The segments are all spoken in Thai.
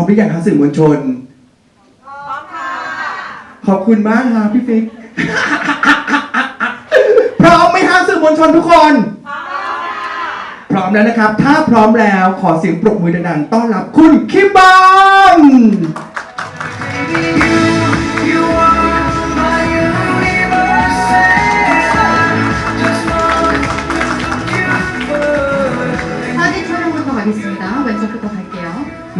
มหรือยังฮะสื่อมวลชน พร้อมค่ะ ขอบคุณมากฮะพี่ฟิก พร้อมไหมฮะสื่อมวลชนทุกคน พร้อมแล้วนะครับ ถ้าพร้อมแล้วขอเสียงปรบมือดังๆต้อนรับคุณคิมบอม เ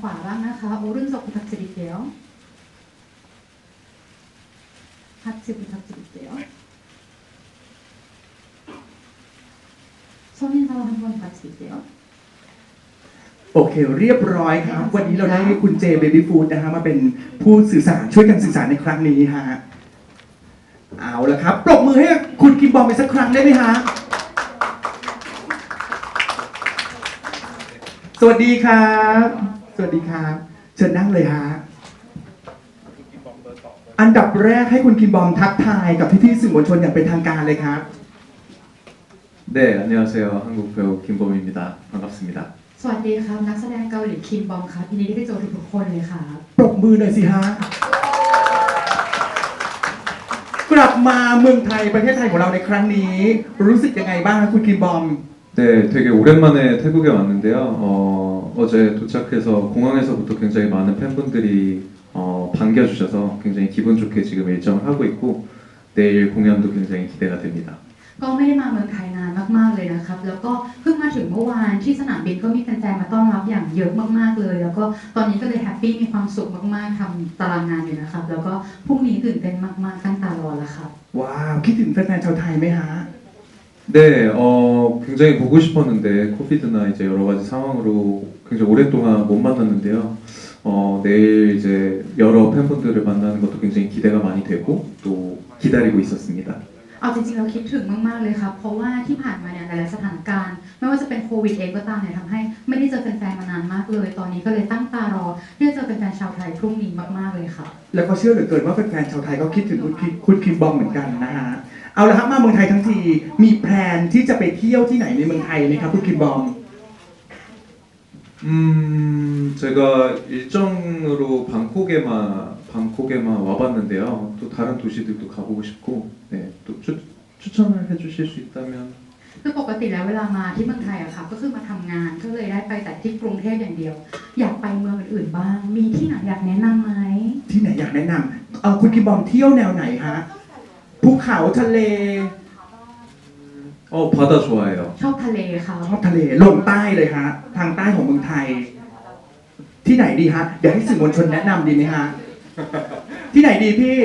ขวาบ้างนะคะ 오른쪽 부탁드릴게요. 하트 부탁드릴게요. 손인사 한번 부탁드릴게요. โอเค เรียบร้อยครับ วันนี้เราได้คุณเจเบบี้ฟูดนะฮะมาเป็นผู้สื่อสารช่วยกันสื่อสารในครั้งนี้ฮะเอาละครับ ปรบมือให้คุณคิมบอมไปสักครั้งได้ไหมฮะสวัสดีครับ สวัสดีครับ เชิญนั่งเลยฮะอันดับแรกให้คุณคิมบอมทักทายกับพี่ๆสื่อมวลชนอย่างเป็นทางการเลยครับ 네, 안녕하세요. 한국 배우 김범입니다. 반갑습니다. สวัสดีครับ นักแสดงเกาหลีคิมบอมครับยินดีที่ได้เจอทุกๆคนเลยครับ ปรบมือหน่อยสิฮะ กลับมาเมืองไทยประเทศไทยของเราในครั้งนี้ รู้สึกยังไงบ้างครับคุณคิมบอม 네, 되게 오랜만에 태국에 왔는데요. 어, 어제 도착해서 공항에서부터 굉장히 많은 팬분들이 어, 반겨주셔서 굉장히 기분 좋게 지금 일정을 하고 있고 내일 공연도 굉장히 기대가 됩니다. ก็ไม่ได้มาเมืองไทยนานมากๆเลยนะครับ แล้วก็เพิ่งมาถึงเมื่อวานที่สนามบินก็มีแฟนๆมาต้อนรับอย่างเยอะมากๆเลย แล้วก็ตอนนี้ก็เลยแฮปปี้มีความสุขมากๆทำตารางงานอยู่นะครับ แล้วก็พรุ่งนี้ตื่นเต้นมากๆตั้งตารอแล้วครับ ว้าว คิดถึงแฟนๆชาวไทยไหมฮะ 네, 어, 굉장히 보고 싶었는데 코비드나 이제 여러 가지 상황으로 굉장히 오랫동안 못 만났는데요. 어, 내일 이제 여러 팬분들을 만나는 것도 굉장히 기대가 많이 되고 또 기다리고 있었습니다. เอาจริงๆเราคิดถึงมากๆเลยครับ เพราะว่าที่ผ่านมาเนี่ยหลายๆสถานการณ์ ไม่ว่าจะเป็นโควิดเองก็ตามเนี่ยทำให้ไม่ได้เจอแฟนๆมานานมากเลย ตอนนี้ก็เลยตั้งตารอที่จะเจอแฟนๆชาวไทยพรุ่งนี้มากๆเลยครับ แล้วก็เชื่อเหลือเกินว่าแฟนๆชาวไทยก็คิดถึงคุณคิมคุณคิมบอมเหมือนกันนะฮะ เอาละครับมาเมืองไทยทั้งที มีแพลนที่จะไปเที่ยวที่ไหนในเมืองไทยไหมครับคุณคิมบอม 음, 제가 일정으로 방콕에만 방콕에만 와봤는데요. 또 다른 도시들도 가보고 싶고, 네, 또 추, 추천을 해주실 수 있다면 คือปกติแล้วเวลามาที่เมืองไทยอะค่ะก็คือมาทำงานก็เลยได้ไปแต่ที่กรุงเทพอย่างเดียว อยากไปเมืองอื่นๆบ้าง มีที่ไหนอยากแนะนำไหม ที่ไหนอยากแนะนำเอาคุณคิมบอมเที่ยวแนวไหนฮะ ภูเขาทะเล 어 바다 좋아해요. ชอบทะเลค่ะ ชอบทะเลลงใต้เลยฮะ ทางใต้ของเมืองไทย ที่ไหนดีฮะ เดี๋ยวให้สื่อมวลชนแนะนำดีไหมฮะ ที่ไหนดีพี่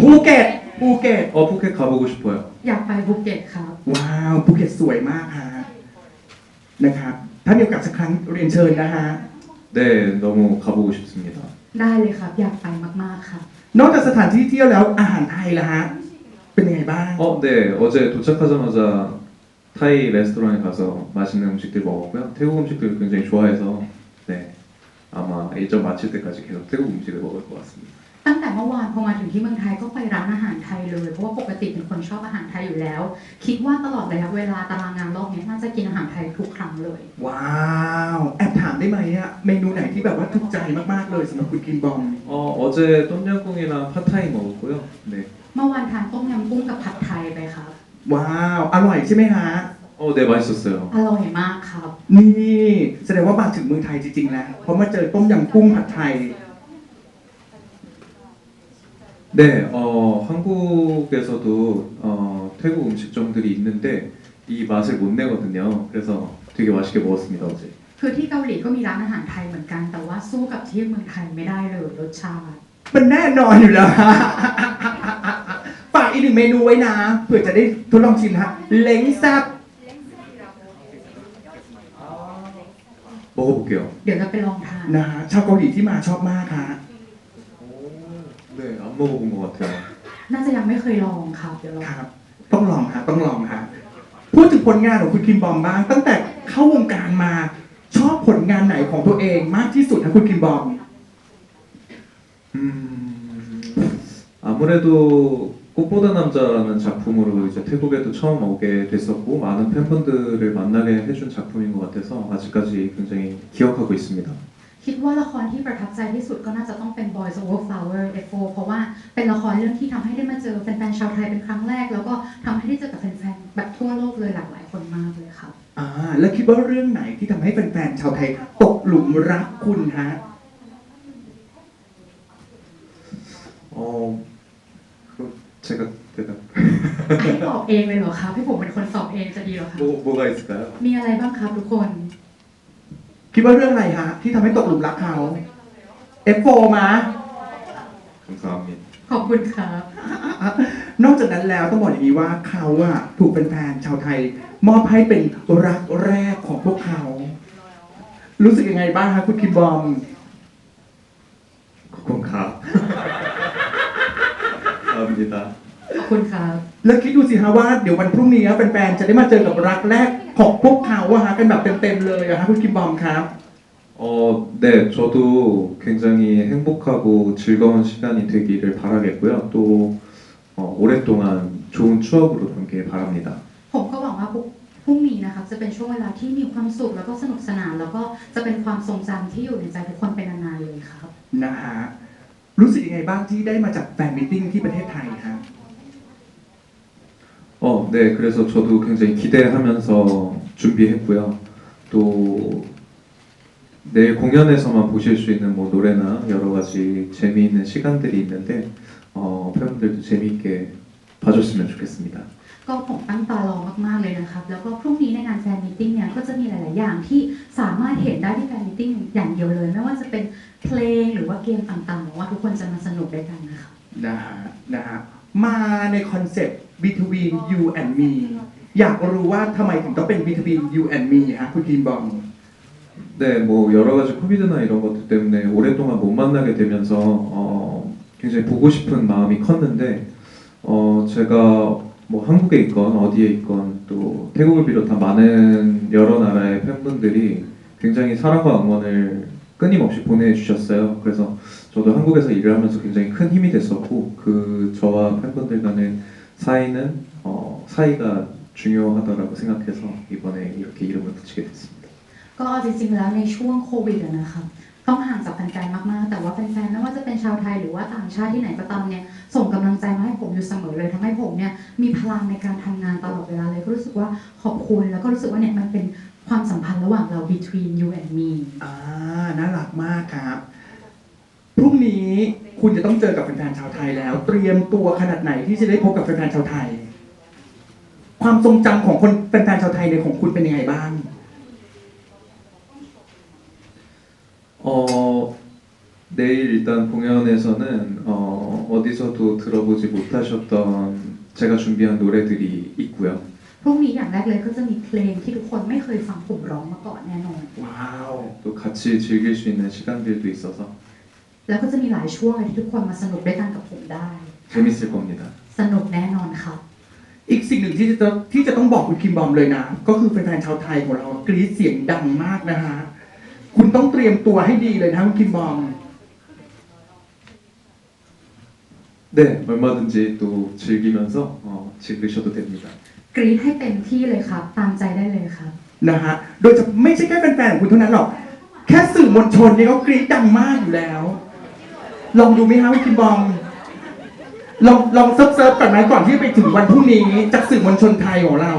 ภูเก็ต ภูเก็ต 어 푸켓 가보고 싶어요. อยากไปภูเก็ตครับ ว้าว ภูเก็ตสวยมากฮะ นะครับ ถ้ามีโอกาสสักครั้งเรียนเชิญนะฮะ 네, 너무 가보고 싶습니다. ได้เลยครับ อยากไปมากๆค่ะ นอกจากสถานที่เที่ยวแล้วอาหารไทยล่ะฮะ เป็นยังไงบ้าง 어, 네, 어제 도착하자마자 타이 레스토랑에 가서 맛있는 음식들 먹었고요. 태국 음식들 굉장히 좋아해서 네, 아마 일정 마칠 때까지 계속 태국 음식을 먹을 것 같습니다. ตั้งแต่เมื่อวานพอมาถึงที่เมืองไทยก็ไปร้านอาหารไทยเลย เพราะว่าปกติเป็นคนชอบอาหารไทยอยู่แล้ว คิดว่าตลอดระยะเวลาตารางงานรอบนี้น่าจะกินอาหารไทยทุกครั้งเลย ว้าว แอบถามได้ไหมอะเมนูไหนที่แบบว่าถูกใจมากๆเลยสำหรับคุณคิมบอม 어, 어제 똠양꿍이랑 팟타이 먹었고요. 네, เมื่อวานทานต้มยำกุ้งกับผัดไทยไปครับ ว้าว อร่อยใช่ไหมฮะ 어, 네 맛있었어요. อร่อยมากครับ นี่แสดงว่ามาถึงเมืองไทยจริงๆแล้วเพราะมาเจอต้มยำกุ้งผัดไทย 네, 어, 한국에서도 어, 태국 음식점들이 있는데 이 맛을 못 내거든요. 그래서 되게 맛있게 먹었습니다 어제. คือที่เกาหลีก็มีร้านอาหารไทยเหมือนกัน แต่ว่าสู้กับที่เมืองไทยไม่ได้เลยรสชาติ มันแน่นอนอยู่แล้วฮะ ฝากอีกหนึ่งเมนูไว้นะเผื่อจะได้ทดลองชิมฮะเล้งแซบ 먹어볼게요. เดี๋ยวจะไปลองทาน นะฮะชาวเกาหลีที่มาชอบมากฮะ 네, 안 먹어본 것 같아요. น่าจะยังไม่เคยลองครับ เดี๋ยวลอง ครับ ต้องลองฮะต้องลองฮะพูดถึงผลงานของคุณคิมบอมบ้าง ตั้งแต่เข้าวงการมา ชอบผลงานไหนของตัวเองมากที่สุดนะคุณคิมบอม 음, 아무래도 꽃보다 남자라는 작품으로 이제 태국에도 처음 오게 됐었고 많은 팬분들을 만나게 해준 작품인 것 같아서 아직까지 굉장히 기억하고 있습니다. คิดว่าละครที่ประทับใจที่สุดก็น่าจะต้องเป็น Boys Over Flower F4 เพราะว่าเป็นละครเรื่องที่ทำให้ได้มาเจอแฟนๆชาวไทยเป็นครั้งแรก แล้วก็ทำให้ได้เจอกับแฟนๆแบบทั่วโลกเลยหลากหลายคนมากเลยครับ อ่า แล้วคิดว่าเรื่องไหนที่ทำให้แฟนๆชาวไทยตกหลุมรักคุณฮะ 어, 그 제가 대답 ให้ตอบเองเลยเหรอครับให้ผมเป็นคนตอบเองจะดีเหรอครับ 뭐 뭐가 있을까요? มีอะไรบ้างครับทุกคน คิดว่าเรื่องอะไรฮะ ที่ทำให้ตกหลุมรักเขา F4 มาคุณซ้มมิขอบคุณครับ นอกจากนั้นแล้วต้องบอกอย่างนี้ว่าเขาอะถูกเป็นแฟนชาวไทย มอบให้เป็นรักแรกของพวกเขา รู้สึกยังไงบ้างฮะคุณคิมบอม ขอบคุณครับเออมิาขอบคุณครับ แล้วคิดดูสิฮะว่าเดี๋ยววันพรุ่งนี้แฟนๆจะได้มาเจอกับรักแรก ของพวกเขาอะฮะกันแบบเต็มๆเลยอะฮะคุณคิมบอมครับ 어, 네, 저도 굉장히 행복하고 즐거운 시간이 되기를 바라겠고요. 또 어, 오랫동안 좋은 추억으로 남길 바랍니다. ผมก็หวังว่าพรุ่งพรุ่งนี้นะครับจะเป็นช่วงเวลาที่มีความสุขแล้วก็สนุกสนาน แล้วก็จะเป็นความทรงจำที่อยู่ในใจทุกคนเป็นนานๆเลยครับ นะฮะรู้สึกยังไงบ้างที่ได้มาจัดแฟนมิทติ้งที่ประเทศไทยครับ 어, 네, 그래서 저도 굉장히 기대하면서 준비했고요. 또 내일 공연에서만 보실 수 있는 뭐 노래나 여러 가지 재미있는 시간들이 있는데 어, 팬분들도 재미있게 봐줬으면 좋겠습니다. ก็ผมตั้งตารอมากๆเลยนะครับ แล้วก็พรุ่งนี้ในงานแฟนมิทติ้งเนี่ยก็จะมีหลาย ๆ อย่างที่สามารถเห็นได้ที่แฟนมิทติ้งอย่างเดียวเลย ไม่ว่าจะเป็นเพลงหรือว่าเกมต่างๆหวังว่าทุกคนจะมาสนุกด้วยกันนะครับ นะฮะนะฮะมาในคอนเซปต์ between you and me อยากรู้ว่าทำไมถึงต้องเป็น between you and me ฮะคุณคิมบอม 네, 뭐 여러 가지 코비드나 이런 것들 때문에 오랫동안 못 만나게 되면서 어, 굉장히 보고 싶은 마음이 컸는데 어, 제가 뭐 한국에 있건 어디에 있건 또 태국을 비롯한 많은 여러 나라의 팬분들이 굉장히 사랑과 응원을 끊임없이 보내주셨어요. 그래서 저도 한국에서 일을 하면서 굉장히 큰 힘이 됐었고 그 저와 팬분들 간의 사이는 어, 사이가 중요하다라고 생각해서 이번에 이렇게 이름을 붙이게 됐습니다. ก็จริงๆแล้วในช่วงโควิดอะนะครับต้องห่างจากแฟนๆมากๆ แต่ว่าแฟนๆไม่ว่าจะเป็นชาวไทยหรือว่าต่างชาติที่ไหนก็ตามเนี่ยส่งกำลังใจมาให้ผมอยู่เสมอเลยทำให้ผมเนี่ยมีพลังในการทำงานตลอดเวลาเลยก็รู้สึกว่าขอบคุณ แล้วก็รู้สึกว่าเนี่ยมันเป็นความสัมพันธ์ระหว่างเรา between you and me อ่าน่ารักมากครับ พรุ่งนี้คุณจะต้องเจอกับแฟนๆชาวไทยแล้ว เตรียมตัวขนาดไหนที่จะได้พบกับแฟนๆชาวไทย ความทรงจำของคนแฟนๆชาวไทยในของคุณเป็นยังไงบ้าง 어, 내일 일단 공연에서는 어, 어디서도 들어보지 못하셨던 제가 준비한 노래들이 있고요. พรุ่งนี้อย่างแรกเลยก็จะมีเพลงที่ทุกคนไม่เคยฟังผมร้องมาก่อนแน่นอน ว้าว 또 같이 즐길 수 있는 시간들도 있어서 แล้วก็จะมีหลายช่วงเลยที่ทุกคนมาสนุกด้วยกันกับผมได้ 재밌을 겁니다. สนุกแน่นอนครับ อีกสิ่งหนึ่งที่จะที่จะต้องบอกคุณคิมบอมเลยนะ ก็คือแฟนๆชาวไทยของเรากรี๊ดเสียงดังมากนะฮะ คุณต้องเตรียมตัวให้ดีเลยนะคุณคิมบอม 네, 얼마든지 또 즐기면서 어, 즐기셔도 됩니다. กรี๊ดให้เต็มที่เลยครับ ตามใจได้เลยครับ นะฮะ โดยจะไม่ใช่แค่แฟนๆของคุณเท่านั้นหรอก แค่สื่อมวลชนเนี่ยก็กรี๊ดดังมากอยู่แล้ว ลองดูไหมฮะคุณคิมบอมลองลองเซิร์ฟเซิร์ฟก่อนไหมก่อนที่ไปถึงวันพรุ่งนี้จากสื่อมวลชนไทยของเรา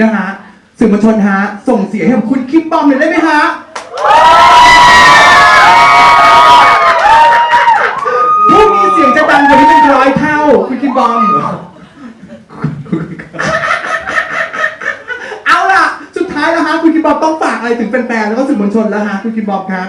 นะฮะสื่อมวลชนฮะส่งเสียงให้กับคุณคิมบอมหน่อยได้ไหมฮะพรุ่งนี้เสียงจะดังกว่านี้เป็นร้อยเท่า คุณคิมบอม เอาล่ะ สุดท้ายแล้วฮะคุณคิมบอมต้องฝากอะไรถึงแฟนๆแล้วก็สื่อมวลชนแล้วฮะคุณคิมบอมครับ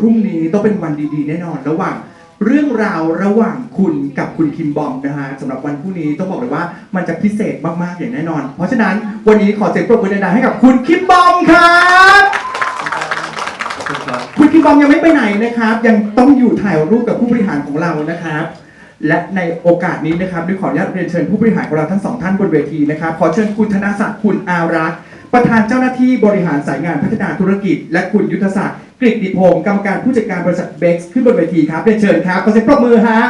พรุ่งนี้ต้องเป็นวันดีๆ แน่นอน ระหว่างเรื่องราวระหว่างคุณกับคุณคิมบอมนะฮะสำหรับวันพรุ่งนี้ต้องบอกเลยว่ามันจะพิเศษมากๆอย่างแน่นอน เพราะฉะนั้นวันนี้ขอเสียงปรบมือดังๆให้กับคุณคิมบอมครับคุณคิมบอมยังไม่ไปไหนนะครับ ยังต้องอยู่ถ่ายรูปกับผู้บริหารของเรานะครับ และในโอกาสนี้นะครับด้วยขออนุญาตเรียนเชิญผู้บริหารของเราทั้งสองท่านบนเวทีนะครับขอเชิญคุณธนศักดิ์คุณอารักษ์ประธานเจ้าหน้าที่บริหารสายงานพัฒนาธุรกิจ และคุณยุทธศักดิ์ กริดิพงศ์กรรมการผู้จัดการบริษัทเบกซ์ขึ้นบนเวทีครับได้เชิญครับขอเสียงปรบมือฮะ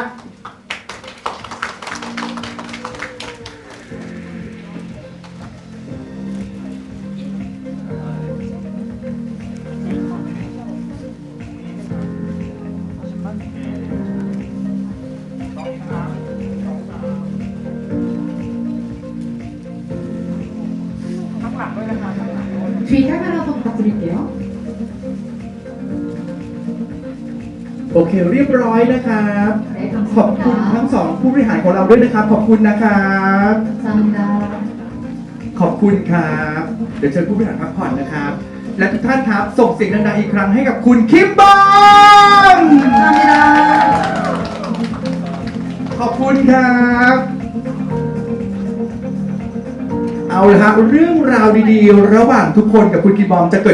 โอเคเรียบร้อยนะครับ ขอบคุณทั้งสองผู้บริหารของเราด้วยนะครับ ขอบคุณนะครับขอบคุณครับ เดี๋ยวเชิญผู้บริหารพักผ่อนนะครับ และทุกท่านครับส่งเสียงดังๆอีกครั้งให้กับคุณคิมบอมขอบคุณครับเอาละฮะเรื่องราวดีๆ ระหว่างทุกคนกับคุณคิมบอมจะเกิด